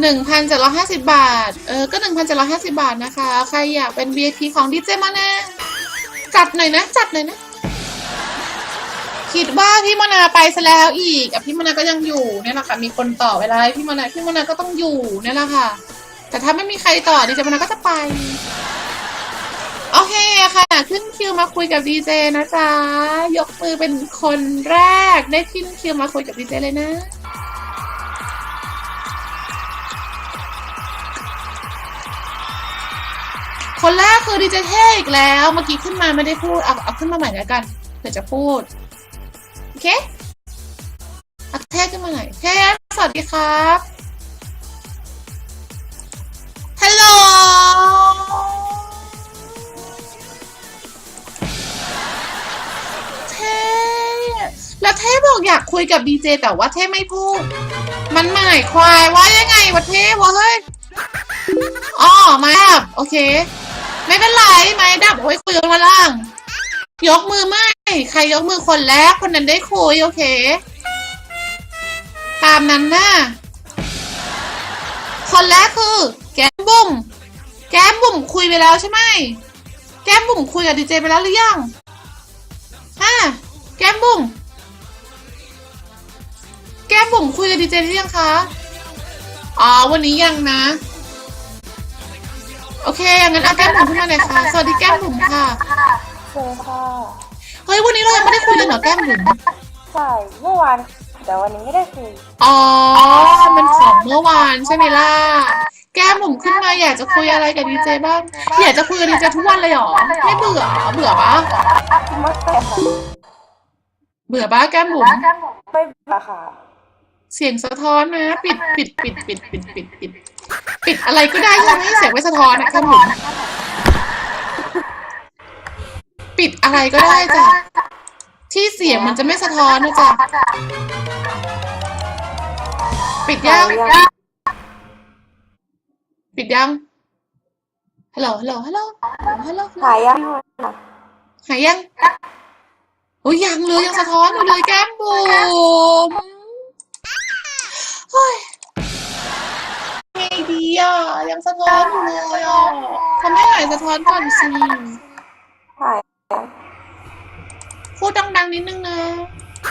หนึ่งพันเจ็ดร้อยห้าสิบบาท เออ ก็หนึ่งพันเจ็ดร้อยห้าสิบาทนะคะ ใครอยากเป็น VIP ของดีเจมานะจัดหน่อยนะ จัดหน่อยนะ คิดว่าพี่มนาไปซะแล้วอีกอ่พี่มนาก็ยังอยู่เนี่ยแหละค่ะ มีคนต่อเวลาพี่มนาพี่มนาก็ต้องอยู่เนี่ยแหละค่ะ แต่ถ้าไม่มีใครต่อดีเจมนาก็จะไป โอเคค่ะ ขึ้นคิวมาคุยกับดีเจนะจ๊ะ ยกมือเป็นคนแรกได้ขึ้นคิวมาคุยกับดีเจเลยนะ คนแรกคือดีเจเท่อีกแล้ว เมื่อกี้ขึ้นมาไม่ได้พูด เอาเอาขึ้นมาใหม่แล้วกันเผื่อจะพูด โอเคเอาเท่ขึ้นมาหน่อยเท่สวัสดีครับฮัลโหลเท่แล้วเท่บอกอยากคุยกับดีเจแต่ว่าเท่ไม่พูด มันหมายควายว่ายังไงวะเท่วะเฮ้ยอ๋อม้ดับโอเค ไม่เป็นไรไม้ดับโอ้ยคุยกันมาล่าง ยกมือไม่ ใครยกมือคนแรกคนนั้นได้คุยโอเค ตามนั้นนะคนแรกคือ แก้มบุ๋มแก้มบุ๋มคุยไปแล้วใช่ไหมแก้มบุ๋มคุยกับดีเจไปแล้วหรือยังฮะแก้มบุ๋มแก้มบุ๋มคุยกับดีเจหรือยังคะ อ๋อ วันนี้ยังนะ โอเคงั้นเอาแก้มบุ๋มขึ้นมาเลยค่ะ สวัสดีแก้มบุ๋มค่ะ เชิญค่ะเฮ้ยวันนี้เรายังไม่ได้คุยเลยเหรอแก้มบุ๋มใช่เมื่อวานแต่วันนี้ไม่ได้คุยอ๋อ มันของเมื่อวานใช่ไหมล่ะ แก้มบุ๋มขึ้นมาอยากจะคุยอะไรกับดีเจบ้าง อยากจะคุยกับดีเจทุกวันเลยเหรอ ไม่เบื่อเบื่อปะไม่แต่ค่ะเบื่อปะแก้มบุ๋มไม่เบื่อค่ะ เสียงสะท้อนนะ ปิดปิดปิดปิดปิดปิดปิด ปิดอะไรก็ได้ที่ทำให้เสียงไม่สะท้อนนะแก้มบุ๋มปิดอะไรก็ได้จ้ะที่เสียงมันจะไม่สะท้อนนะจ๊ะปิดยังปิดยังฮัลโหลฮัลโหลฮัลโหลฮัลโหลหายยังค่ะหายยังโอ้ยยังเลยยังสะท้อนอยู่เลยแก้มบุ๋ม ดีอะยังสะท้อนอยู่เลยอะทำให้หายสะท้อนก่อนสิ